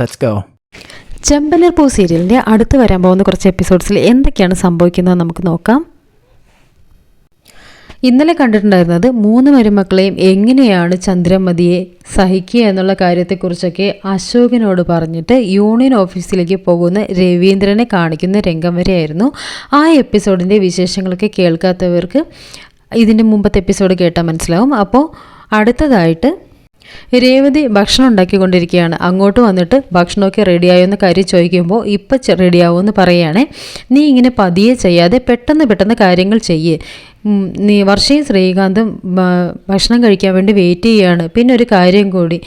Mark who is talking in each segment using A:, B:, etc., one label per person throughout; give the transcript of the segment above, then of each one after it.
A: Let's go
B: ചെമ്പനീർ പൂ സീരിയലിന്റെ അടുത്ത് വരാൻ പോകുന്ന കുറച്ച് എപ്പിസോഡ്സിൽ എന്തൊക്കെയാണ് സംഭവിക്കുന്നത് നമുക്ക് നോക്കാം. ഇന്നലെ കണ്ടിട്ടുണ്ടായിരുന്നത് മൂന്ന് മരുമക്കളെയും എങ്ങനെയാണ് ചന്ദ്രമതിയെ സഹിക്കുക എന്നുള്ള കാര്യത്തെക്കുറിച്ചൊക്കെ അശോകനോട് പറഞ്ഞിട്ട് യൂണിയൻ ഓഫീസിലേക്ക് പോകുന്ന രവീന്ദ്രനെ കാണിക്കുന്ന രംഗം വരെയായിരുന്നു. ആ എപ്പിസോഡിന്റെ വിശേഷങ്ങളൊക്കെ കേൾക്കാത്തവർക്ക് ഇതിന്റെ മുമ്പത്തെ എപ്പിസോഡ് കേട്ടാൽ മനസ്സിലാവും. അപ്പോൾ അടുത്തതായിട്ട് രേവതി ഭക്ഷണം ഉണ്ടാക്കിക്കൊണ്ടിരിക്കുകയാണ്. അങ്ങോട്ട് വന്നിട്ട് ഭക്ഷണമൊക്കെ എന്ന് കാര്യം ചോദിക്കുമ്പോൾ ഇപ്പം റെഡിയാവുമെന്ന് പറയുകയാണേ നീ ഇങ്ങനെ പതിയെ ചെയ്യാതെ പെട്ടെന്ന് പെട്ടെന്ന് കാര്യങ്ങൾ ചെയ്യേ. നീ വർഷയും ശ്രീകാന്തും ഭക്ഷണം കഴിക്കാൻ വേണ്ടി വെയിറ്റ് ചെയ്യുകയാണ് പിന്നെ ഒരു കാര്യം കൂടി.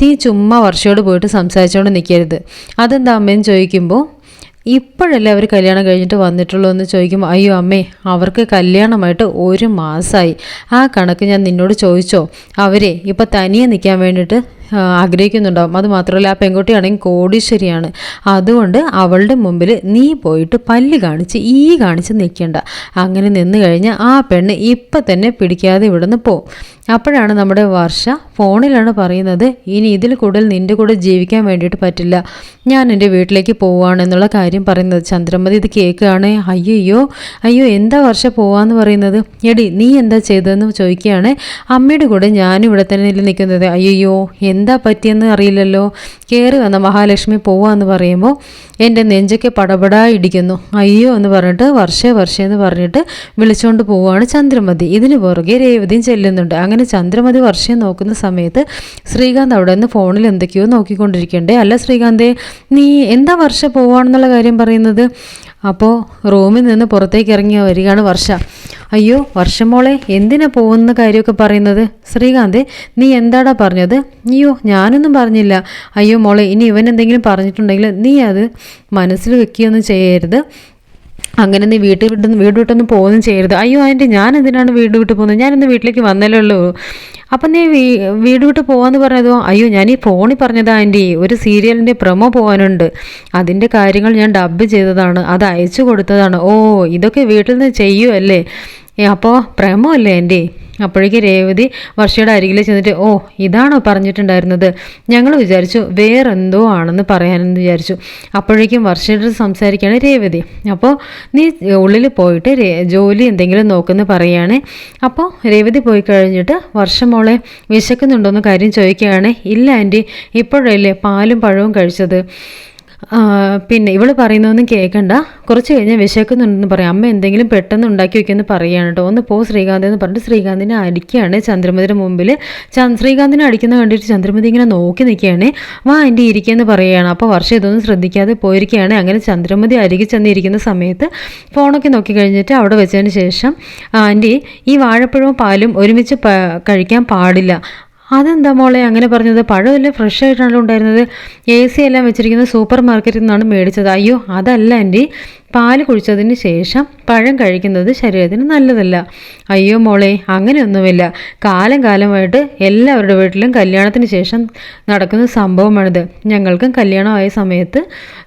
B: നീ ചുമ്മാ വർഷയോട് പോയിട്ട് സംസാരിച്ചുകൊണ്ട് നിൽക്കരുത് അതെന്താ അമ്മയെന്ന് ചോദിക്കുമ്പോൾ ഇപ്പോഴല്ലേ അവർ കല്യാണം കഴിഞ്ഞിട്ട് വന്നിട്ടുള്ളൂ എന്ന് ചോദിക്കുമ്പോൾ അയ്യോ അമ്മേ അവർക്ക് കല്യാണമായിട്ട് ഒരു മാസമായി ആ കണക്ക് ഞാൻ നിന്നോട് ചോദിച്ചോ? അവരെ ഇപ്പം തനിയെ നിൽക്കാൻ വേണ്ടിയിട്ട് ആഗ്രഹിക്കുന്നുണ്ടാവും. അത് മാത്രമല്ല ആ പെൺകുട്ടിയാണെങ്കിൽ കോടീശ്വരിയാണ്. അതുകൊണ്ട് അവളുടെ മുമ്പിൽ നീ പോയിട്ട് പല്ല് കാണിച്ച് ഈ കാണിച്ച് നിൽക്കേണ്ട. അങ്ങനെ നിന്ന് കഴിഞ്ഞാൽ ആ പെണ്ണ് ഇപ്പം തന്നെ പിടിക്കാതെ ഇവിടുന്ന് പോവും. അപ്പോഴാണ് നമ്മുടെ വർഷ ഫോണിലാണ് പറയുന്നത് ഇനി ഇതിൽ കൂടുതൽ നിന്റെ കൂടെ ജീവിക്കാൻ വേണ്ടിയിട്ട് പറ്റില്ല. ഞാൻ എന്റെ വീട്ടിലേക്ക് പോവുകയാണെന്നുള്ള കാര്യം പറയുന്നത്. ചന്ദ്രമതി ഇത് കേൾക്കുകയാണ്. അയ്യോ അയ്യോ എന്താ വർഷ പോവാന്ന് പറയുന്നത്? എടി നീ എന്താ ചെയ്തതെന്ന് ചോദിക്കുകയാണ്. അമ്മയുടെ കൂടെ ഞാനും ഇവിടെ തന്നെ നിൽക്കുന്നത്. അയ്യോ എന്താ പറ്റിയെന്ന് അറിയില്ലല്ലോ. കയറി വന്ന മഹാലക്ഷ്മി പോവാന്ന് പറയുമ്പോൾ എന്റെ നെഞ്ചൊക്കെ പടപടാ ഇടിക്കുന്നു അയ്യോ എന്ന് പറഞ്ഞിട്ട് വർഷേ വർഷേ എന്ന് പറഞ്ഞിട്ട് വിളിച്ചുകൊണ്ട് പോവുകയാണ് ചന്ദ്രമതി. ഇതിന് പുറകെ രേവതിയും ചെല്ലുന്നുണ്ട്. അങ്ങനെ ചന്ദ്രമതി വർഷം നോക്കുന്ന സമയത്ത് ശ്രീകാന്ത് അവിടെ നിന്ന് ഫോണിൽ എന്തൊക്കെയോ നോക്കിക്കൊണ്ടിരിക്കണ്ടേ. അല്ല ശ്രീകാന്തേ നീ എന്താ വർഷ പോവാണെന്നുള്ള കാര്യം പറയുന്നത്? അപ്പോൾ റൂമിൽ നിന്ന് പുറത്തേക്ക് ഇറങ്ങി വരികയാണ് വർഷ. അയ്യോ വർഷം മോളെ എന്തിനാ പോകുന്ന കാര്യമൊക്കെ പറയുന്നത്? ശ്രീകാന്ത് നീ എന്താടാ പറഞ്ഞത്? അയ്യോ ഞാനൊന്നും പറഞ്ഞില്ല. അയ്യോ മോളെ ഇനി ഇവൻ എന്തെങ്കിലും പറഞ്ഞിട്ടുണ്ടെങ്കിൽ നീ അത് മനസ്സിൽ വെക്കുകയൊന്നും ചെയ്യരുത്. അങ്ങനെ നീ വീട്ടിൽ വിട്ട് വീട് വിട്ടൊന്നും പോകുകയും ചെയ്യരുത്. അയ്യോ ആന്റി ഞാൻ എന്തിനാണ് വീട് വിട്ട് പോകുന്നത്? ഞാനിന്ന് വീട്ടിലേക്ക് വന്നല്ലേ ഉള്ളൂ. അപ്പം നീ വീട് വിട്ട് പോകാമെന്ന് പറഞ്ഞതോ? അയ്യോ ഞാൻ ഈ ഫോണിൽ പറഞ്ഞതാ ആന്റി ഒരു സീരിയലിന്റെ പ്രൊമോ പോകാനുണ്ട്. അതിന്റെ കാര്യങ്ങൾ ഞാൻ ഡബ് ചെയ്തതാണ്. അത് അയച്ചു കൊടുത്തതാണ്. ഓ ഇതൊക്കെ വീട്ടിൽ നിന്ന് ചെയ്യുമല്ലേ അപ്പോൾ പ്രമോ അല്ലേ ആന്റി അപ്പോഴേക്ക് രേവതി വർഷയുടെ അരികിൽ ചെന്നിട്ട് ഓ ഇതാണോ പറഞ്ഞിട്ടുണ്ടായിരുന്നത്? ഞങ്ങൾ വിചാരിച്ചു വേറെന്തോ ആണെന്ന് പറയാനെന്ന് വിചാരിച്ചു. അപ്പോഴേക്കും വർഷയുടെ സംസാരിക്കുകയാണ് രേവതി. അപ്പോൾ നീ ഉള്ളിൽ പോയിട്ട് ജോലി എന്തെങ്കിലും നോക്കുമെന്ന് പറയുകയാണ്. അപ്പോൾ രേവതി പോയി കഴിഞ്ഞിട്ട് വർഷം മോളെ വിശക്കുന്നുണ്ടോയെന്ന് കാര്യം ചോദിക്കുകയാണ് ഇല്ല ആന്റി ഇപ്പോഴല്ലേ പാലും പഴവും കഴിച്ചത്? പിന്നെ ഇവൾ പറയുന്നതൊന്നും കേൾക്കണ്ട കുറച്ച് കഴിഞ്ഞാൽ വിശക്കുന്നുണ്ടെന്ന് പറയാം. അമ്മ എന്തെങ്കിലും പെട്ടെന്ന് ഉണ്ടാക്കി വെക്കുമെന്ന് പറയുകയാണ് കേട്ടോ. ഒന്ന് പോ ശ്രീകാന്ത് എന്ന് പറഞ്ഞിട്ട് ശ്രീകാന്തിനെ അടിക്കുകയാണ് ചന്ദ്രമതിയുടെ മുമ്പിൽ ശ്രീകാന്തിനെ അടിക്കുന്ന കണ്ടിട്ട് ചന്ദ്രമതി ഇങ്ങനെ നോക്കി നിൽക്കുകയാണ്. വാ എന്റെ ഇരിക്കുകയെന്ന് പറയുകയാണ്. അപ്പോൾ വർഷം ഇതൊന്നും ശ്രദ്ധിക്കാതെ പോയിരിക്കുകയാണ്. അങ്ങനെ ചന്ദ്രമതി അരികി ചെന്നിരിക്കുന്ന സമയത്ത് ഫോണൊക്കെ നോക്കി കഴിഞ്ഞിട്ട് അവിടെ വെച്ചതിന് ശേഷം ആന്റി ഈ വാഴപ്പഴവും പാലും ഒരുമിച്ച് കഴിക്കാൻ പാടില്ല. അതെന്താ മോളെ? അങ്ങനെ പറഞ്ഞത്. പഴമല്ലേ ഫ്രഷ് ആയിട്ടാണല്ലോ ഉണ്ടായിരുന്നത്. എ സി എല്ലാം വെച്ചിരിക്കുന്നത് സൂപ്പർ മാർക്കറ്റിൽ നിന്നാണ് മേടിച്ചത്. അയ്യോ അതല്ല ആന്റി. പാൽ കുഴിച്ചതിന് ശേഷം പഴം കഴിക്കുന്നത് ശരീരത്തിന് നല്ലതല്ല. അയ്യോ മോളെ അങ്ങനെയൊന്നുമില്ല. കാലം കാലമായിട്ട് എല്ലാവരുടെ വീട്ടിലും കല്യാണത്തിന് ശേഷം നടക്കുന്ന സംഭവമാണിത്. ഞങ്ങൾക്കും കല്യാണമായ സമയത്ത്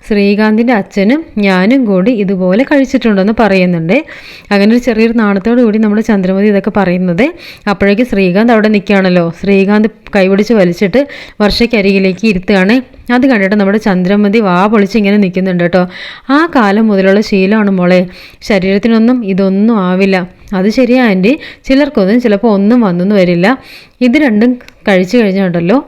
B: ശ്രീകാന്തിന്റെ അച്ഛനും ഞാനും കൂടി ഇതുപോലെ കഴിച്ചിട്ടുണ്ടെന്ന് പറയുന്നുണ്ട്. അങ്ങനെ ഒരു ചെറിയൊരു നാണത്തോടു കൂടി നമ്മുടെ ചന്ദ്രമതി ഇതൊക്കെ പറയുന്നത്. അപ്പോഴേക്ക് ശ്രീകാന്ത് അവിടെ നിൽക്കുകയാണല്ലോ. ശ്രീകാന്ത് കൈപിടിച്ച് വലിച്ചിട്ട് വർഷയ്ക്കരികിലേക്ക് ഇരുത്തുകയാണ്. അത് കണ്ടിട്ട് നമ്മുടെ ചന്ദ്രമതി വാ പൊളിച്ച് ഇങ്ങനെ നിൽക്കുന്നുണ്ട് കേട്ടോ. ആ കാലം മുതലുള്ള ശീലമാണ് മോളെ. ശരീരത്തിനൊന്നും ഇതൊന്നും ആവില്ല. അത് ശരിയാ ആന്റി. ചിലർക്കൊന്നും ചിലപ്പോൾ ഒന്നും വന്നെന്ന് വരില്ല. ഇത് രണ്ടും കഴിച്ചു കഴിഞ്ഞുണ്ടല്ലോ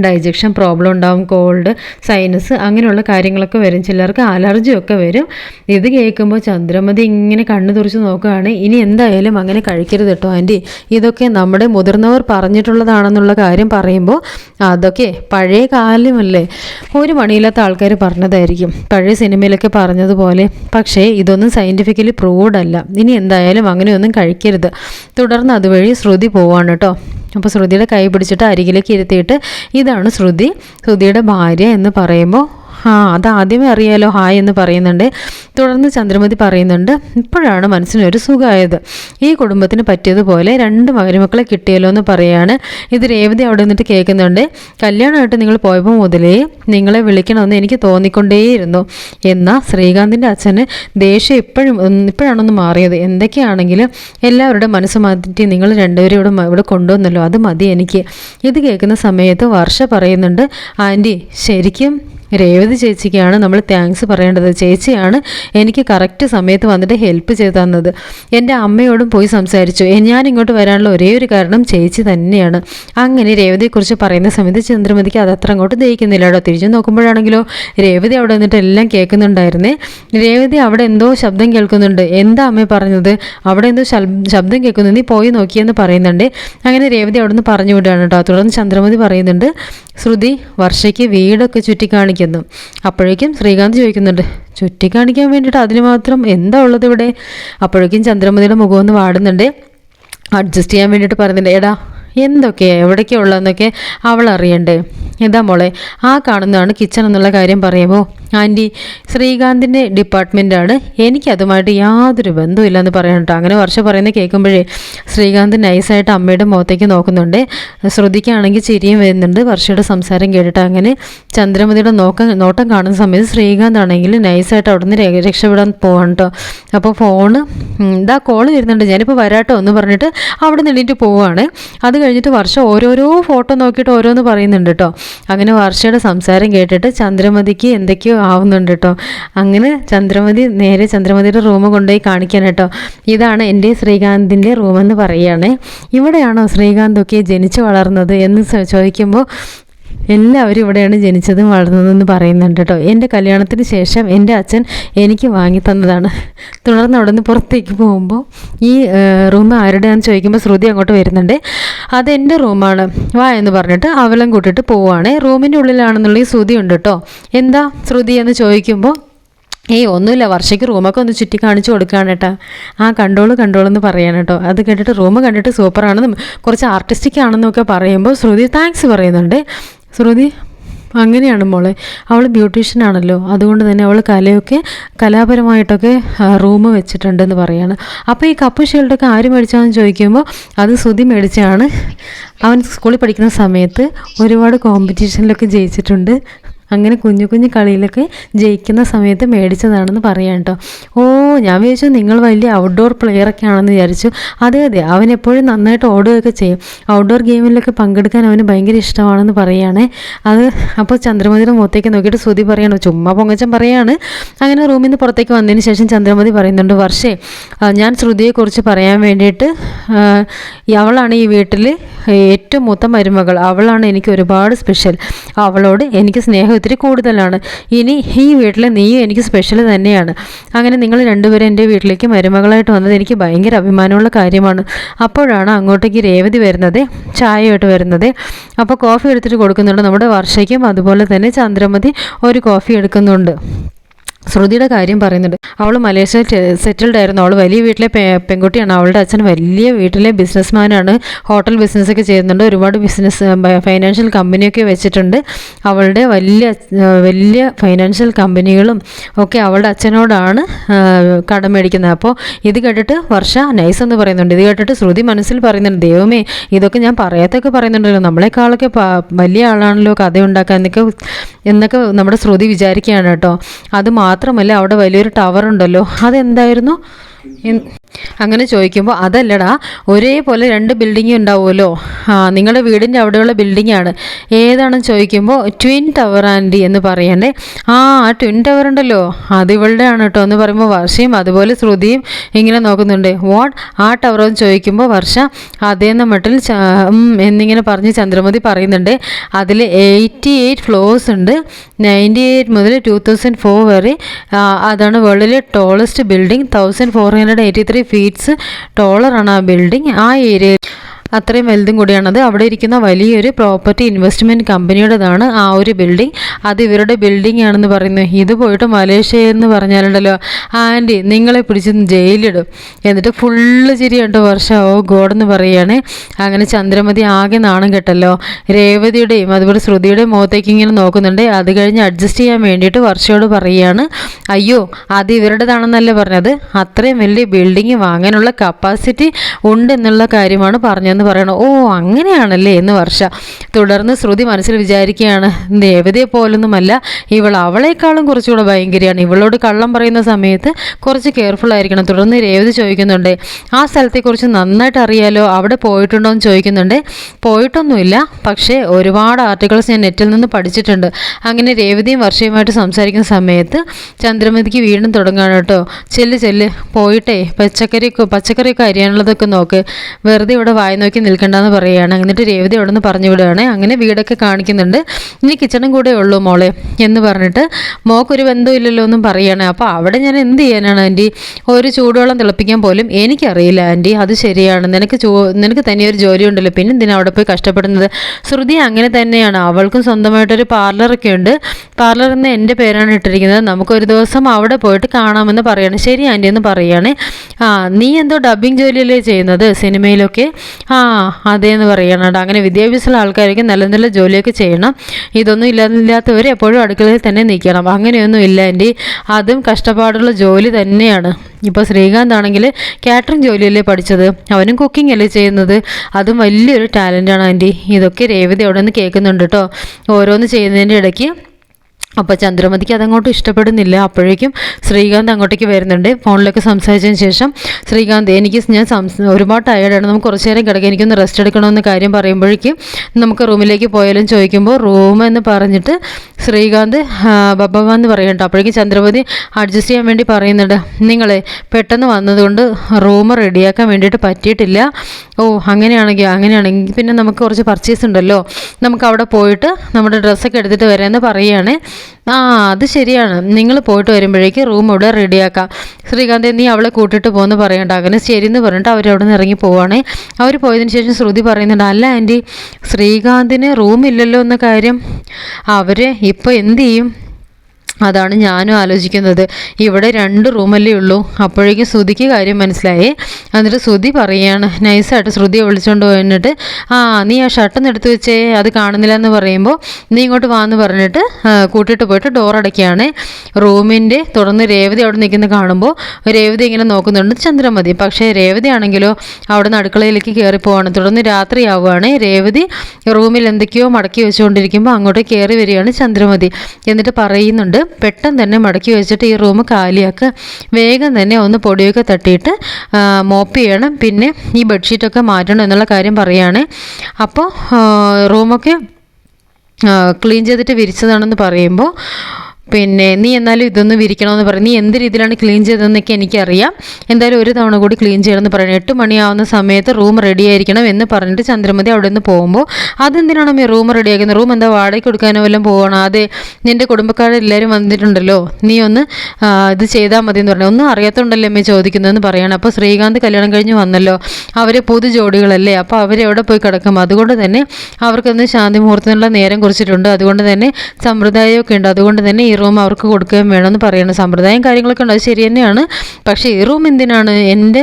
B: ഡൈജഷൻ പ്രോബ്ലം ഉണ്ടാവും കോൾഡ് സൈനസ് അങ്ങനെയുള്ള കാര്യങ്ങളൊക്കെ വരും. ചിലർക്ക് അലർജിയൊക്കെ വരും. ഇത് കേൾക്കുമ്പോൾ ചന്ദ്രമതി ഇങ്ങനെ കണ്ണു തുറച്ച് നോക്കുകയാണ്. ഇനി എന്തായാലും അങ്ങനെ കഴിക്കരുത് കേട്ടോ ആന്റി. ഇതൊക്കെ നമ്മുടെ മുതിർന്നവർ പറഞ്ഞിട്ടുള്ളതാണെന്നുള്ള കാര്യം പറയുമ്പോൾ അതൊക്കെ പഴയ കാലമല്ലേ? ഒരു മണിയില്ലാത്ത ആൾക്കാർ പറഞ്ഞതായിരിക്കും. പഴയ സിനിമയിലൊക്കെ പറഞ്ഞതുപോലെ. പക്ഷേ ഇതൊന്നും സയന്റിഫിക്കലി പ്രൂവ്ഡ് അല്ല. ഇനി എന്തായാലും അങ്ങനെയൊന്നും കഴിക്കരുത്. തുടർന്ന് അതുവഴി ശ്രുതി പോവാണ് കേട്ടോ. അപ്പോൾ ശ്രുതിയുടെ കൈ പിടിച്ചിട്ട് അരികിലേക്ക് ഇരുത്തിയിട്ട് ഇതാണ് ശ്രുതി. ശ്രുതിയുടെ ഭാര്യ എന്ന് പറയുമ്പോൾ ആ അത് ആദ്യമേ അറിയാലോ. ഹായ് എന്ന് പറയുന്നുണ്ട്. തുടർന്ന് ചന്ദ്രമതി പറയുന്നുണ്ട് ഇപ്പോഴാണ് മനസ്സിനൊരു സുഖമായത്. ഈ കുടുംബത്തിന് പറ്റിയതുപോലെ രണ്ട് മരുമക്കളെ കിട്ടിയല്ലോ എന്ന് പറയാണ്. ഇത് രേവതി അവിടെ നിന്നിട്ട് കേൾക്കുന്നുണ്ട് കല്യാണമായിട്ട് നിങ്ങൾ പോയപ്പോൾ മുതലേ നിങ്ങളെ വിളിക്കണമെന്ന് എനിക്ക് തോന്നിക്കൊണ്ടേയിരുന്നു. എന്നാൽ ശ്രീകാന്തിന്റെ അച്ഛന് ദേഷ്യം ഇപ്പോഴും ഇപ്പോഴാണൊന്ന് മാറിയത്. എന്തൊക്കെയാണെങ്കിലും എല്ലാവരുടെ മനസ്സ് മാറ്റി നിങ്ങൾ രണ്ടുപേരും ഇവിടെ ഇവിടെ കൊണ്ടുവന്നല്ലോ. അത് മതി എനിക്ക്. ഇത് കേൾക്കുന്ന സമയത്ത് വർഷ പറയുന്നുണ്ട് ആന്റി ശരിക്കും രേവതി ചേച്ചിക്കാണ് നമ്മൾ താങ്ക്സ് പറയേണ്ടത്. ചേച്ചിയാണ് എനിക്ക് കറക്റ്റ് സമയത്ത് വന്നിട്ട് ഹെൽപ്പ് ചെയ്ത് തന്നത്. എന്റെ അമ്മയോടും പോയി സംസാരിച്ചു. ഞാൻ ഇങ്ങോട്ട് വരാനുള്ള ഒരേ ഒരു കാരണം ചേച്ചി തന്നെയാണ്. അങ്ങനെ രേവതിയെക്കുറിച്ച് പറയുന്ന സമയത്ത് ചന്ദ്രമതിക്ക് അത് അത്ര അങ്ങോട്ട് ദഹിക്കുന്നില്ല കേട്ടോ. തിരിച്ചു നോക്കുമ്പോഴാണെങ്കിലോ രേവതി അവിടെ വന്നിട്ട് എല്ലാം കേൾക്കുന്നുണ്ടായിരുന്നേ. രേവതി അവിടെ എന്തോ ശബ്ദം കേൾക്കുന്നുണ്ട്. എന്താ അമ്മ പറഞ്ഞത്? അവിടെ എന്തോ ശബ്ദം കേൾക്കുന്നു. നീ പോയി നോക്കിയെന്ന് പറയുന്നുണ്ട്. അങ്ങനെ രേവതി അവിടെ നിന്ന് പറഞ്ഞു വിടുകയാണ് കേട്ടോ. തുടർന്ന് ചന്ദ്രമതി പറയുന്നുണ്ട് ശ്രുതി വർഷയ്ക്ക് വീടൊക്കെ ചുറ്റിക്കാണിക്കുന്നു അപ്പോഴേക്കും ശ്രീകാന്ത് ചോദിക്കുന്നുണ്ട് ചുറ്റിക്കാണിക്കാൻ വേണ്ടിയിട്ട് അതിന് മാത്രം എന്താ ഉള്ളത് ഇവിടെ? അപ്പോഴേക്കും ചന്ദ്രമതിയുടെ മുഖമൊന്ന് വാടുന്നുണ്ട്. അഡ്ജസ്റ്റ് ചെയ്യാൻ വേണ്ടിയിട്ട് പറയുന്നുണ്ട് എടാ എന്തൊക്കെയാണ് എവിടേക്കാണ് ഉള്ളതെന്നൊക്കെ അവൾ അറിയണ്ടേ. ഇതാ മോളെ ആ കാണുന്നതാണ് കിച്ചൺ എന്നുള്ള കാര്യം പറയുമ്പോൾ ആന്റി ശ്രീകാന്തിന്റെ ഡിപ്പാർട്ട്മെന്റാണ് എനിക്കതുമായിട്ട് യാതൊരു ബന്ധമില്ല എന്ന് പറയാൻ കേട്ടോ. അങ്ങനെ വർഷം പറയുന്നത് കേൾക്കുമ്പോഴേ ശ്രീകാന്ത് നൈസായിട്ട് അമ്മയുടെ മുഖത്തേക്ക് നോക്കുന്നുണ്ട്. ശ്രുതിക്കാണെങ്കിൽ ചിരിയും വരുന്നുണ്ട്. വർഷയുടെ സംസാരം കേട്ടിട്ട് അങ്ങനെ ചന്ദ്രമതിയുടെ നോക്കം നോട്ടം കാണുന്ന സമയത്ത് ശ്രീകാന്ത് ആണെങ്കിൽ നൈസായിട്ട് അവിടെ നിന്ന് രക്ഷപ്പെടാൻ പോകണം കേട്ടോ. അപ്പോൾ ഫോണ് ഇതാ കോൾ വരുന്നുണ്ട്. ഞാനിപ്പോൾ വരാട്ടോ എന്ന് പറഞ്ഞിട്ട് അവിടെ നിന്നിട്ട് പോവുകയാണ് അത് കഴിഞ്ഞിട്ട് വർഷ ഓരോരോ ഫോട്ടോ നോക്കിയിട്ട് ഓരോന്ന് പറയുന്നുണ്ട് കേട്ടോ അങ്ങനെ വർഷയുടെ സംസാരം കേട്ടിട്ട് ചന്ദ്രമതിക്ക് എന്തൊക്കെയോ ആവുന്നുണ്ട് കേട്ടോ അങ്ങനെ ചന്ദ്രമതി നേരെ ചന്ദ്രമതിയുടെ റൂം കൊണ്ടുപോയി കാണിക്കാൻ കേട്ടോ ഇതാണ് എന്റെ ശ്രീകാന്തിന്റെ റൂമെന്ന് പറയുകയാണ്. ഇവിടെയാണോ ശ്രീകാന്തൊക്കെ ജനിച്ചു വളർന്നത് എന്ന് ചോദിക്കുമ്പോൾ എല്ലാവരും ഇവിടെയാണ് ജനിച്ചതും വളർന്നതെന്ന് പറയുന്നുണ്ട് കേട്ടോ. എന്റെ കല്യാണത്തിന് ശേഷം എന്റെ അച്ഛൻ എനിക്ക് വാങ്ങി തന്നതാണ്. തുടർന്ന് അവിടെ നിന്ന് പുറത്തേക്ക് പോകുമ്പോൾ ഈ റൂം ആരുടെയാണെന്ന് ചോദിക്കുമ്പോൾ ശ്രുതി അങ്ങോട്ട് വരുന്നുണ്ട്. അത് എന്റെ റൂമാണ്. വാ എന്ന് പറഞ്ഞിട്ട് അവലം കൂട്ടിയിട്ട് പോവുകയാണ്. റൂമിന്റെ ഉള്ളിലാണെന്നുള്ള ഈ ശ്രുതി ഉണ്ട് കേട്ടോ. എന്താ ശ്രുതി എന്ന് ചോദിക്കുമ്പോൾ ഏയ് ഒന്നുമില്ല. വർഷയ്ക്ക് റൂമൊക്കെ ഒന്ന് ചുറ്റി കാണിച്ചു കൊടുക്കുകയാണ് കേട്ടോ ആ കണ്ടോളൂ കണ്ടോളൂ എന്ന് പറയാണ് കേട്ടോ. അത് കേട്ടിട്ട് റൂം കണ്ടിട്ട് സൂപ്പറാണെന്നും കുറച്ച് ആർട്ടിസ്റ്റിക് ആണെന്നൊക്കെ പറയുമ്പോൾ ശ്രുതി താങ്ക്സ് പറയുന്നുണ്ട്. ശ്രുതി അങ്ങനെയാണ് മോളെ. അവൾ ബ്യൂട്ടീഷ്യനാണല്ലോ അതുകൊണ്ട് തന്നെ അവൾ കലയൊക്കെ കലാപരമായിട്ടൊക്കെ റൂം വെച്ചിട്ടുണ്ടെന്ന് പറയാണ്. അപ്പോൾ ഈ കപ്പ് ഷീൽഡൊക്കെ ആര് മേടിച്ചാന്ന് ചോദിക്കുമ്പോൾ അത് ശ്രുതി മേടിച്ചാണ്. അവൻ സ്കൂളിൽ പഠിക്കുന്ന സമയത്ത് ഒരുപാട് കോമ്പറ്റീഷനിലൊക്കെ ജയിച്ചിട്ടുണ്ട്. അങ്ങനെ കുഞ്ഞു കുഞ്ഞു കളിയിലൊക്കെ ജയിക്കുന്ന സമയത്ത് മേടിച്ചതാണെന്ന് പറയാം കേട്ടോ ഓ ഞാൻ വിചാരിച്ചു നിങ്ങൾ വലിയ ഔട്ട്ഡോർ പ്ലെയറൊക്കെ ആണെന്ന് വിചാരിച്ചു. അതെ അതെ അവൻ എപ്പോഴും നന്നായിട്ട് ഓടുകയൊക്കെ ചെയ്യും. ഔട്ട്ഡോർ ഗെയിമിലൊക്കെ പങ്കെടുക്കാൻ അവന് ഭയങ്കര ഇഷ്ടമാണെന്ന് പറയുകയാണേ അത് അപ്പോൾ ചന്ദ്രമതിയുടെ മുഖത്തേക്ക് നോക്കിയിട്ട് ശ്രുതി പറയണം ചുമ്മാ പൊങ്ങച്ചൻ പറയാണ്. അങ്ങനെ റൂമിൽ നിന്ന് പുറത്തേക്ക് വന്നതിന് ശേഷം ചന്ദ്രമതി പറയുന്നുണ്ട് വർഷേ ഞാൻ ശ്രുതിയെക്കുറിച്ച് പറയാൻ വേണ്ടിയിട്ട് അവളാണ് ഈ വീട്ടിൽ ഏറ്റവും മൂത്ത മരുമകൾ. അവളാണ് എനിക്ക് ഒരുപാട് സ്പെഷ്യൽ അവളോട് എനിക്ക് സ്നേഹം ഒത്തിരി കൂടുതലാണ്. ഇനി ഈ വീട്ടിൽ നീയും എനിക്ക് സ്പെഷ്യൽ തന്നെയാണ്. അങ്ങനെ നിങ്ങൾ രണ്ടുപേരും എന്റെ വീട്ടിലേക്ക് മരുമകളായിട്ട് വന്നത് എനിക്ക് ഭയങ്കര അഭിമാനമുള്ള കാര്യമാണ്. അപ്പോഴാണ് അങ്ങോട്ടേക്ക് രേവതി വരുന്നത് ചായയായിട്ട് വരുന്നത്. അപ്പോൾ കോഫി എടുത്തിട്ട് കൊടുക്കുന്നുണ്ട്. നമ്മുടെ വർഷയ്ക്കും അതുപോലെ തന്നെ ചന്ദ്രമതി ഒരു കോഫി എടുക്കുന്നുണ്ട്. ശ്രുതിയുടെ കാര്യം പറയുന്നുണ്ട്. അവൾ മലേഷ്യ സെറ്റിൽഡ് ആയിരുന്നു. അവൾ വലിയ വീട്ടിലെ പെൺകുട്ടിയാണ്. അവളുടെ അച്ഛൻ വലിയ വീട്ടിലെ ബിസിനസ്മാനാണ് ഹോട്ടൽ ബിസിനസ്സൊക്കെ ചെയ്യുന്നുണ്ട്. ഒരുപാട് ബിസിനസ് ഫൈനാൻഷ്യൽ കമ്പനിയൊക്കെ വെച്ചിട്ടുണ്ട്. അവളുടെ വലിയ വലിയ ഫൈനാൻഷ്യൽ കമ്പനികളും ഒക്കെ അവളുടെ അച്ഛനോടാണ് കടം മേടിക്കുന്നത്. അപ്പോൾ ഇത് കേട്ടിട്ട് വർഷ നൈസ് എന്ന് പറയുന്നുണ്ട്. ഇത് കേട്ടിട്ട് ശ്രുതി മനസ്സിൽ പറയുന്നുണ്ട് ദൈവമേ ഇതൊക്കെ ഞാൻ പറയാത്തൊക്കെ പറയുന്നുണ്ടല്ലോ. നമ്മളെക്കാളൊക്കെ വലിയ ആളാണല്ലോ കഥ ഉണ്ടാക്കാൻ എന്നൊക്കെ എന്നൊക്കെ നമ്മുടെ ശ്രുതി വിചാരിക്കുകയാണ് കേട്ടോ. അത് മാത്രമല്ല അവിടെ വലിയൊരു ടവർ ഉണ്ടല്ലോ അതെന്തായിരുന്നു അങ്ങനെ ചോദിക്കുമ്പോൾ അതല്ലടാ ഒരേപോലെ രണ്ട് ബിൽഡിംഗ് ഉണ്ടാവുമല്ലോ. നിങ്ങളുടെ വീടിന്റെ അവിടെയുള്ള ബിൽഡിങ്ങാണ് ഏതാണെന്ന് ചോദിക്കുമ്പോൾ ട്വിൻ ടവർ ആന്റി എന്ന് പറയണ്ടേ. ആ ആ ട്വിൻ ടവർ ഉണ്ടല്ലോ. അത് ഇവളുടെ ആണ് കേട്ടോ എന്ന് പറയുമ്പോൾ വർഷയും അതുപോലെ ശ്രുതിയും ഇങ്ങനെ നോക്കുന്നുണ്ട്. വാട്ട് ആ ടവർ എന്ന് ചോദിക്കുമ്പോൾ വർഷ അതേന്ന മട്ടിൽ എന്നിങ്ങനെ പറഞ്ഞ് ചന്ദ്രമതി പറയുന്നുണ്ട്. അതിൽ എയ്റ്റി എയ്റ്റ് ഫ്ലോസ് ഉണ്ട്. നയന്റി എയ്റ്റ് മുതൽ ടു തൗസൻഡ് ഫോർ വരെ അതാണ് വേൾഡിലെ tallest building thousand four hundred eighty three feets ടോളറാണ് ആ ബിൽഡിംഗ് ആ ഏരിയ അത്രയും വലുതും കൂടിയാണത്. അവിടെ ഇരിക്കുന്ന വലിയൊരു പ്രോപ്പർട്ടി ഇൻവെസ്റ്റ്മെന്റ് കമ്പനിയുടേതാണ് ആ ഒരു ബിൽഡിംഗ്. അത് ഇവരുടെ ബിൽഡിംഗ് ആണെന്ന് പറയുന്നു. ഇത് പോയിട്ട് മലേഷ്യ എന്ന് പറഞ്ഞാലുണ്ടല്ലോ ആന്റി നിങ്ങളെ പിടിച്ച് ജയിലിടും. എന്നിട്ട് ഫുള്ള് ചിരിയുണ്ട് വർഷ ഓ ഗോഡെന്ന് പറയുകയാണ്. അങ്ങനെ ചന്ദ്രമതി ആകെ നാണം കെട്ടല്ലോ. രേവതിയുടെയും അതുപോലെ ശ്രുതിയുടെയും മുഖത്തേക്ക് ഇങ്ങനെ നോക്കുന്നുണ്ട്. അത് കഴിഞ്ഞ് അഡ്ജസ്റ്റ് ചെയ്യാൻ വേണ്ടിയിട്ട് വർഷയോട് പറയുകയാണ്. അയ്യോ അത് ഇവരുടേതാണെന്നല്ലേ പറഞ്ഞത്? അത്രയും വലിയ ബിൽഡിംഗ് വാങ്ങാനുള്ള കപ്പാസിറ്റി ഉണ്ടെന്നുള്ള കാര്യമാണ് പറഞ്ഞതെന്ന് പറയണം ഓ അങ്ങനെയാണല്ലേ? എന്ന് വർഷ തുടർന്ന് ശ്രുതി മനസ്സിൽ വിചാരിക്കുകയാണ് ദേവതയെ പോലൊന്നുമല്ല ഇവൾ അവളെക്കാളും കുറച്ചുകൂടെ ഭയങ്കരയാണ്. ഇവളോട് കള്ളം പറയുന്ന സമയത്ത് കുറച്ച് കെയർഫുൾ ആയിരിക്കണം. തുടർന്ന് രേവതി ചോദിക്കുന്നുണ്ട് ആ സ്ഥലത്തെക്കുറിച്ച് നന്നായിട്ട് അറിയാലോ? അവിടെ പോയിട്ടുണ്ടോ? എന്ന് ചോദിക്കുന്നുണ്ട് പോയിട്ടൊന്നുമില്ല. പക്ഷേ ഒരുപാട് ആർട്ടിക്കിൾസ് ഞാൻ നെറ്റിൽ നിന്ന് പഠിച്ചിട്ടുണ്ട്. അങ്ങനെ രേവതിയും വർഷയുമായിട്ട് സംസാരിക്കുന്ന സമയത്ത് ചന്ദ്രമതിക്ക് വീണ്ടും തുടങ്ങുകയാണ് കേട്ടോ ചെല്ല് ചെല്ല് പോയിട്ടേ പച്ചക്കറി പച്ചക്കറിയൊക്കെ അരിയാനുള്ളതൊക്കെ നോക്ക്. വെറുതെ ഇവിടെ വായ നോക്കി നിൽക്കണ്ടെന്ന് പറയുകയാണ്. എന്നിട്ട് രേവതി അവിടെ നിന്ന് പറഞ്ഞു വിടുകയാണ്. അങ്ങനെ വീടൊക്കെ കാണിക്കുന്നുണ്ട്. ഇനി കിച്ചണും കൂടെ ഉള്ളൂ മോളെ എന്ന് പറഞ്ഞിട്ട് മോക്കൊരു ബന്ധമില്ലല്ലോ എന്നും പറയുകയാണ്. അപ്പോൾ അവിടെ ഞാൻ എന്ത് ചെയ്യാനാണ് ആന്റി? ഒരു ചൂടുവെള്ളം തിളപ്പിക്കാൻ പോലും എനിക്കറിയില്ല ആന്റി. അത് ശരിയാണ്. നിനക്ക് ചോ നിനക്ക് ഒരു ജോലി ഉണ്ടല്ലോ പിന്നെ എന്തിനാ അവിടെ പോയി കഷ്ടപ്പെടുന്നത്? ശ്രുതി അങ്ങനെ തന്നെയാണ്. അവൾക്കും സ്വന്തമായിട്ടൊരു പാർലറൊക്കെ ഉണ്ട്. പാർലർ എന്ന് എന്റെ പേരാണ് ഇട്ടിരിക്കുന്നത്. നമുക്കൊരു ദിവസം അവിടെ പോയിട്ട് കാണാമെന്ന് പറയണം ശരി ആന്റി എന്ന് പറയുകയാണ്. ആ നീ എന്തോ ഡബിങ് ജോലിയല്ലേ ചെയ്യുന്നത്? സിനിമയിലൊക്കെ? അതേന്ന് പറയണം കേട്ടോ. അങ്ങനെ വിദ്യാഭ്യാസമുള്ള ആൾക്കാരൊക്കെ നല്ല നല്ല ജോലിയൊക്കെ ചെയ്യണം. ഇതൊന്നും ഇല്ലാതില്ലാത്തവർ എപ്പോഴും അടുക്കളയിൽ തന്നെ നിൽക്കണം. അങ്ങനെയൊന്നും ഇല്ല എന്റെ അതും കഷ്ടപ്പാടുള്ള ജോലി തന്നെയാണ്. ഇപ്പോൾ ശ്രീകാന്ത് ആണെങ്കിൽ കാറ്ററിംഗ് ജോലിയല്ലേ പഠിച്ചത്? അവനും കുക്കിംഗ് അല്ലേ ചെയ്യുന്നത്? അതും വലിയൊരു ടാലന്റാണ് ആന്റി. ഇതൊക്കെ രേവതി അവിടെ നിന്ന് കേൾക്കുന്നുണ്ട് കേട്ടോ. ഓരോന്ന് ചെയ്യുന്നതിന്റെ ഇടയ്ക്ക് അപ്പോൾ ചന്ദ്രമതിക്ക് അതങ്ങോട്ട് ഇഷ്ടപ്പെടുന്നില്ല. അപ്പോഴേക്കും ശ്രീകാന്ത് അങ്ങോട്ടേക്ക് വരുന്നുണ്ട്. ഫോണിലൊക്കെ സംസാരിച്ചതിന് ശേഷം ശ്രീകാന്ത് എനിക്ക് ഞാൻ സംസ് ഒരുപാട് ടയേർഡാണ് നമുക്ക് കുറച്ച് നേരം കിടക്കാം. എനിക്കൊന്ന് റെസ്റ്റ് എടുക്കണമെന്ന് കാര്യം പറയുമ്പോഴേക്കും നമുക്ക് റൂമിലേക്ക് പോയാലും ചോദിക്കുമ്പോൾ റൂം എന്ന് പറഞ്ഞിട്ട് ശ്രീകാന്ത് ബബ്ബ എന്ന് പറയുന്നുണ്ട്. അപ്പോഴേക്കും ചന്ദ്രമതി അഡ്ജസ്റ്റ് ചെയ്യാൻ വേണ്ടി പറയുന്നുണ്ട്. നിങ്ങളെ പെട്ടെന്ന് വന്നതുകൊണ്ട് റൂം റെഡിയാക്കാൻ വേണ്ടിയിട്ട് പറ്റിയിട്ടില്ല. ഓ അങ്ങനെയാണെങ്കിൽ അങ്ങനെയാണെങ്കിൽ പിന്നെ നമുക്ക് കുറച്ച് പർച്ചേസ് ഉണ്ടല്ലോ. നമുക്ക് അവിടെ പോയിട്ട് നമ്മുടെ ഡ്രസ്സൊക്കെ എടുത്തിട്ട് വരാമെന്ന് പറയുകയാണ്. ആ അത് ശരിയാണ്. നിങ്ങൾ പോയിട്ട് വരുമ്പോഴേക്ക് റൂം ഇവിടെ റെഡിയാക്കാം ശ്രീകാന്ത് നീ അവളെ കൂട്ടിയിട്ട് പോകുന്നു പറയണ്ട. അങ്ങനെ ശരിയെന്ന് പറഞ്ഞിട്ട് അവരവിടെ നിന്ന് ഇറങ്ങി പോവാണേ. അവർ പോയതിന് ശേഷം ശ്രുതി പറയുന്നുണ്ട് അല്ല ആന്റി ശ്രീകാന്തിന് റൂമില്ലല്ലോ എന്ന കാര്യം അവർ ഇപ്പോൾ എന്ത് ചെയ്യും? അതാണ് ഞാനും ആലോചിക്കുന്നത്. ഇവിടെ രണ്ട് റൂമല്ലേ ഉള്ളൂ. അപ്പോഴേക്കും ശ്രുതിക്ക് കാര്യം മനസ്സിലായി. എന്നിട്ട് ശ്രുതി പറയുകയാണ് നൈസായിട്ട് ശ്രുതിയെ വിളിച്ചുകൊണ്ട് പോയിട്ട് ആ നീ ആ ഷർട്ടൊന്ന് എടുത്തു വെച്ചേ അത് കാണുന്നില്ല എന്ന് പറയുമ്പോൾ നീ ഇങ്ങോട്ട് വാന്ന് പറഞ്ഞിട്ട് കൂട്ടിയിട്ട് പോയിട്ട് ഡോർ അടയ്ക്കുകയാണ്. റൂമിന്റെ തുടർന്ന് രേവതി അവിടെ നിൽക്കുന്ന കാണുമ്പോൾ രേവതി ഇങ്ങനെ നോക്കുന്നുണ്ട് ചന്ദ്രമതി പക്ഷേ രേവതി ആണെങ്കിലോ അവിടെ നിന്ന് അടുക്കളയിലേക്ക് കയറി പോവാണ്. തുടർന്ന് രാത്രിയാവുകയാണ് രേവതി റൂമിൽ എന്തൊക്കെയോ മടക്കി വെച്ചുകൊണ്ടിരിക്കുമ്പോൾ അങ്ങോട്ട് കയറി വരികയാണ് ചന്ദ്രമതി. എന്നിട്ട് പറയുന്നുണ്ട് പെട്ടെന്ന് തന്നെ മടക്കി വെച്ചിട്ട് ഈ റൂം കാലിയാക്കുക വേഗം തന്നെ ഒന്ന് പൊടിയൊക്കെ തട്ടിയിട്ട് മോപ്പ് ചെയ്യണം. പിന്നെ ഈ ബെഡ്ഷീറ്റൊക്കെ മാറ്റണം എന്നുള്ള കാര്യം പറയുകയാണ് അപ്പോൾ റൂമൊക്കെ ക്ലീൻ ചെയ്തിട്ട് വിരിച്ചതാണെന്ന് പറയുമ്പോൾ പിന്നെ നീ എന്നാലും ഇതൊന്ന് വിരിക്കണമെന്ന് പറയും നീ എന്ത് രീതിയിലാണ് ക്ലീൻ ചെയ്തതെന്നൊക്കെ എനിക്കറിയാം. എന്തായാലും ഒരു തവണ കൂടി ക്ലീൻ ചെയ്യണമെന്ന് പറയണം. എട്ട് മണിയാവുന്ന സമയത്ത് റൂം റെഡി ആയിരിക്കണം എന്ന് പറഞ്ഞിട്ട് ചന്ദ്രമതി അവിടെ നിന്ന് പോകുമ്പോൾ അതെന്തിനാണ് അമ്മ റൂം റെഡി ആക്കുന്നത്? റൂം എന്താ വാടകയ്ക്ക് കൊടുക്കാനോ വല്ലതും പോകണം അതെ നിന്റെ കുടുംബക്കാരെല്ലാവരും വന്നിട്ടുണ്ടല്ലോ. നീ ഒന്ന് ഇത് ചെയ്താൽ മതി എന്ന് പറഞ്ഞു. ഒന്നും അറിയാത്തതുണ്ടല്ലോ അമ്മ ചോദിക്കുന്നതെന്ന് പറയണം. അപ്പോൾ ശ്രീകാന്ത് കല്യാണം കഴിഞ്ഞ് വന്നല്ലോ. അവർ പുതു ജോഡികളല്ലേ. അപ്പോൾ അവരെവിടെ പോയി കിടക്കും? അതുകൊണ്ട് തന്നെ അവർക്കൊന്ന് ശാന്തി മുഹൂർത്തത്തിനുള്ള നേരം കുറിച്ചിട്ടുണ്ട്. അതുകൊണ്ട് തന്നെ സമ്പ്രദായമൊക്കെ ഉണ്ട്. അതുകൊണ്ട് തന്നെ ഈ റൂം അവർക്ക് കൊടുക്കുകയും വേണമെന്ന് പറയുന്ന സമ്പ്രദായം കാര്യങ്ങളൊക്കെ ഉണ്ട്. അത് ശരി തന്നെയാണ്. പക്ഷേ ഈ റൂം എന്തിനാണ്? എന്റെ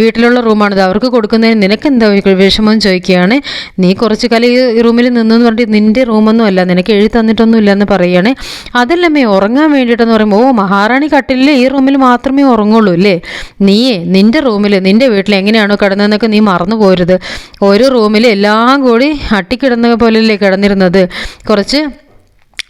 B: വീട്ടിലുള്ള റൂമാണിത് അവർക്ക് കൊടുക്കുന്നതിന് നിനക്ക് എന്താ വിഷമം ചോദിക്കുകയാണ്. നീ കുറച്ച് കാലം ഈ റൂമിൽ നിന്നെന്ന് പറഞ്ഞിട്ട് നിന്റെ റൂമൊന്നും അല്ല. നിനക്ക് എഴുതി തന്നിട്ടൊന്നും ഇല്ലെന്ന് പറയുകയാണ്. അതല്ലമ്മേ ഉറങ്ങാൻ വേണ്ടിയിട്ടെന്ന് പറയുമ്പോൾ ഓ മഹാറാണി കട്ടിലിൽ ഈ റൂമിൽ മാത്രമേ ഉറങ്ങുള്ളൂ അല്ലേ? നീയേ നിന്റെ റൂമിൽ നിന്റെ വീട്ടിൽ എങ്ങനെയാണോ കിടന്നതെന്നൊക്കെ നീ മറന്നു പോരുത്. ഒരു റൂമിൽ എല്ലാം കൂടി അട്ടിക്കിടന്ന പോലെയല്ലേ കിടന്നിരുന്നത്. കുറച്ച്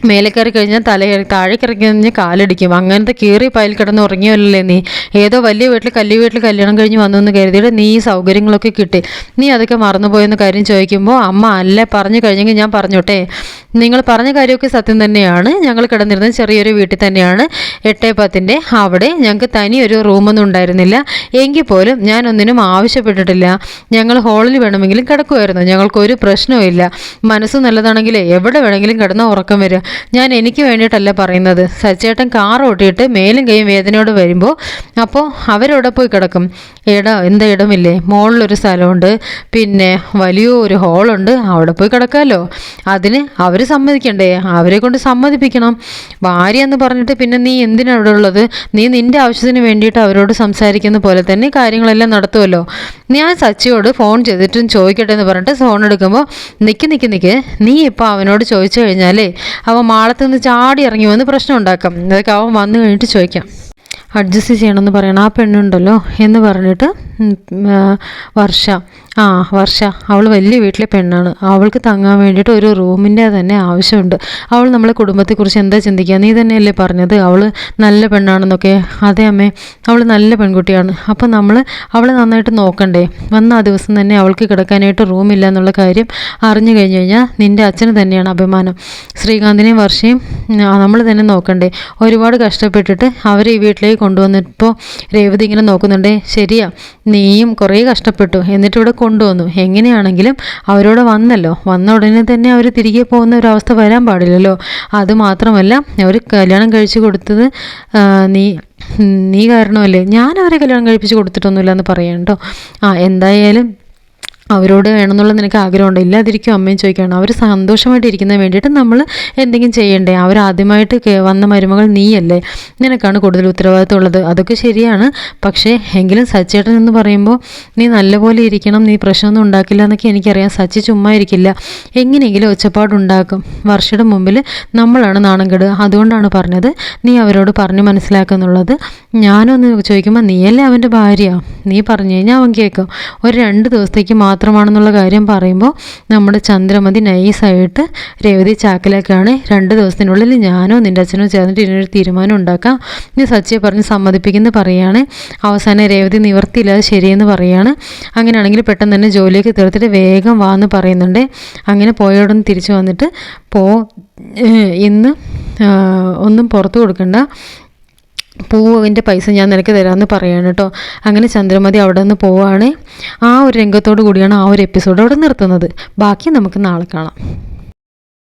B: മേലെ കയറി കഴിഞ്ഞാൽ തല താഴെ കിറക്കി കഴിഞ്ഞാൽ കാലടിക്കും. അങ്ങനത്തെ കീറി പയൽ കിടന്ന് ഉറങ്ങിയല്ലേ നീ? ഏതോ വലിയ വീട്ടിൽ കല്ലി വീട്ടിൽ കല്യാണം കഴിഞ്ഞ് വന്നു എന്ന് കരുതിയിട്ട് നീ ഈ സൗകര്യങ്ങളൊക്കെ കിട്ടി. നീ അതൊക്കെ മറന്നുപോയെന്ന് കാര്യം ചോദിക്കുമ്പോൾ അമ്മ അല്ല പറഞ്ഞു കഴിഞ്ഞെങ്കിൽ ഞാൻ പറഞ്ഞോട്ടെ? നിങ്ങൾ പറഞ്ഞ കാര്യമൊക്കെ സത്യം തന്നെയാണ്. ഞങ്ങൾ കിടന്നിരുന്നത് ചെറിയൊരു വീട്ടിൽ തന്നെയാണ്. എട്ടേ പത്തിന്റെ അവിടെ ഞങ്ങൾക്ക് തനിയൊരു റൂമൊന്നും ഉണ്ടായിരുന്നില്ല. എങ്കിൽ പോലും ഞാനൊന്നിനും ആവശ്യപ്പെട്ടിട്ടില്ല. ഞങ്ങൾ ഹോളിൽ വേണമെങ്കിലും കിടക്കുമായിരുന്നു ഞങ്ങൾക്കൊരു പ്രശ്നവും ഇല്ല. മനസ്സ് നല്ലതാണെങ്കിൽ എവിടെ വേണമെങ്കിലും കിടന്ന ഉറക്കം വരിക ഞാൻ എനിക്ക് വേണ്ടിയിട്ടല്ല പറയുന്നത്. സച്ചേട്ടൻ കാർ ഓട്ടിയിട്ട് മേലും കൈയും വേദനയോട് വരുമ്പോൾ അപ്പോൾ അവരവിടെ പോയി കിടക്കും. ഇടം എന്താ ഇടമില്ലേ? മുകളിലൊരു സ്ഥലമുണ്ട്. പിന്നെ വലിയൊരു ഹോളുണ്ട്. അവിടെ പോയി കിടക്കാമല്ലോ അതിന് അവർ സമ്മതിക്കണ്ടേ? അവരെ കൊണ്ട് സമ്മതിപ്പിക്കണം. ഭാര്യ എന്ന് പറഞ്ഞിട്ട് പിന്നെ നീ എന്തിനാണ് അവിടെ ഉള്ളത്? നീ നിന്റെ ആവശ്യത്തിന് വേണ്ടിയിട്ട് അവരോട് സംസാരിക്കുന്ന പോലെ തന്നെ കാര്യങ്ങളെല്ലാം നടത്തുമല്ലോ ഞാൻ സച്ചിയോട് ഫോൺ ചെയ്തിട്ടും ചോദിക്കട്ടെ എന്ന് പറഞ്ഞിട്ട് ഫോൺ എടുക്കുമ്പോൾ നിൽക്ക് നിൽക്ക് നിൽക്ക് നീ ഇപ്പോൾ അവനോട് ചോദിച്ചു കഴിഞ്ഞാലേ അവൻ മാളത്ത് നിന്ന് ചാടി ഇറങ്ങി. വന്ന് പ്രശ്നം ഉണ്ടാക്കാം. അതൊക്കെ അവൻ വന്നു കഴിഞ്ഞിട്ട് ചോദിക്കാം. അഡ്ജസ്റ്റ് ചെയ്യണമെന്ന് പറയണം. ആ പെണ്ണുണ്ടല്ലോ എന്ന് പറഞ്ഞിട്ട് വർഷ. ആ വർഷ. അവൾ വലിയ വീട്ടിലെ പെണ്ണാണ്. അവൾക്ക് തങ്ങാൻ വേണ്ടിയിട്ട് ഒരു റൂമിന്റെ തന്നെ ആവശ്യമുണ്ട്. അവൾ നമ്മളെ കുടുംബത്തെക്കുറിച്ച് എന്താ ചിന്തിക്കുക? നീ തന്നെയല്ലേ പറഞ്ഞത്? അവൾ നല്ല പെണ്ണാണെന്നൊക്കെ. അതേ അമ്മേ അവൾ നല്ല പെൺകുട്ടിയാണ്. അപ്പം നമ്മൾ അവളെ നന്നായിട്ട് നോക്കണ്ടേ? വന്ന ആ ദിവസം തന്നെ അവൾക്ക് കിടക്കാനായിട്ട് റൂമില്ല എന്നുള്ള കാര്യം അറിഞ്ഞു കഴിഞ്ഞു കഴിഞ്ഞാൽ നിന്റെ അച്ഛന് തന്നെയാണ് അഭിമാനം. ശ്രീകാന്തിനെയും വർഷയും നമ്മൾ തന്നെ നോക്കണ്ടേ? ഒരുപാട് കഷ്ടപ്പെട്ടിട്ട് അവരെ ഈ വീട്ടിലേക്ക് കൊണ്ടുവന്നിപ്പോൾ രേവതി ഇങ്ങനെ നോക്കുന്നുണ്ടേ ശരിയാ നീയും കുറേ കഷ്ടപ്പെട്ടു. എന്നിട്ട് ഇവിടെ കൊണ്ടുവന്നു. എങ്ങനെയാണെങ്കിലും അവരോട് വന്നല്ലോ. വന്ന ഉടനെ തന്നെ അവർ തിരികെ പോകുന്ന ഒരു അവസ്ഥ വരാൻ പാടില്ലല്ലോ. അത് മാത്രമല്ല അവർ കല്യാണം കഴിച്ചു കൊടുത്തത് നീ നീ കാരണമല്ലേ? ഞാൻ അവരെ കല്യാണം കഴിപ്പിച്ച് കൊടുത്തിട്ടൊന്നുമില്ല എന്ന് പറയാം കേട്ടോ ആ എന്തായാലും അവരോട് വേണമെന്നുള്ള നിനക്ക് ആഗ്രഹമുണ്ട്? ഇല്ലാതിരിക്കും അമ്മയും ചോദിക്കുകയാണ്. അവർ സന്തോഷമായിട്ട് ഇരിക്കുന്നതിന് വേണ്ടിയിട്ട് നമ്മൾ എന്തെങ്കിലും ചെയ്യണ്ടേ? അവർ ആദ്യമായിട്ട് വന്ന മരുമകൾ നീയല്ലേ? നിനക്കാണ് കൂടുതൽ ഉത്തരവാദിത്വം ഉള്ളത് അതൊക്കെ ശരിയാണ്. പക്ഷേ എങ്കിലും സച്ചേട്ടൻ എന്ന് പറയുമ്പോൾ നീ നല്ലപോലെ ഇരിക്കണം. നീ പ്രശ്നമൊന്നും ഉണ്ടാക്കില്ല എന്നൊക്കെ എനിക്കറിയാം. സച്ചി ചുമ്മാ ഇരിക്കില്ല. എങ്ങനെയെങ്കിലും ഒച്ചപ്പാടുണ്ടാക്കും. വർഷയുടെ മുമ്പിൽ നമ്മളാണ് നാണം അതുകൊണ്ടാണ് പറഞ്ഞത് നീ അവരോട് പറഞ്ഞ് മനസ്സിലാക്കുന്നുള്ളത് ഞാനൊന്ന് ചോദിക്കുമ്പോൾ നീയല്ലേ അവന്റെ ഭാര്യ? നീ പറഞ്ഞു കഴിഞ്ഞാൽ അവൻ കേൾക്കും. ഒരു രണ്ട് ദിവസത്തേക്ക് മാത്രമാണെന്നുള്ള കാര്യം പറയുമ്പോൾ നമ്മുടെ ചന്ദ്രമതി നൈസായിട്ട് രേവതി ചാക്കിലേക്കാണ് രണ്ട് ദിവസത്തിനുള്ളിൽ ഞാനോ നിന്റെ അച്ഛനോ ചേർന്നിട്ട് ഇതിനൊരു തീരുമാനം ഉണ്ടാക്കാം ഇനി സച്ചിയെ പറഞ്ഞ് സമ്മതിപ്പിക്കുന്ന പറയുകയാണ്. അവസാനം രേവതി നിവർത്തിയില്ലാതെ ശരിയെന്ന് പറയുകയാണ്. അങ്ങനെയാണെങ്കിൽ പെട്ടെന്ന് തന്നെ ജോലിയൊക്കെ തീർത്തിട്ട് വേഗം വാ എന്ന് പറയുന്നുണ്ട്. അങ്ങനെ പോയോടൊന്ന് തിരിച്ചു വന്നിട്ട് പോ ഇന്ന് ഒന്നും പുറത്തു കൊടുക്കണ്ട. പൂവിന്റെ പൈസ ഞാൻ നിനക്ക് തരാമെന്ന് പറയാണ് കേട്ടോ. അങ്ങനെ ചന്ദ്രമതി അവിടെ നിന്ന് പോവാണ്. ആ ഒരു രംഗത്തോടു കൂടിയാണ് ആ ഒരു എപ്പിസോഡ് അവിടെ നിർത്തുന്നത്. ബാക്കി നമുക്ക് നാളെ കാണാം.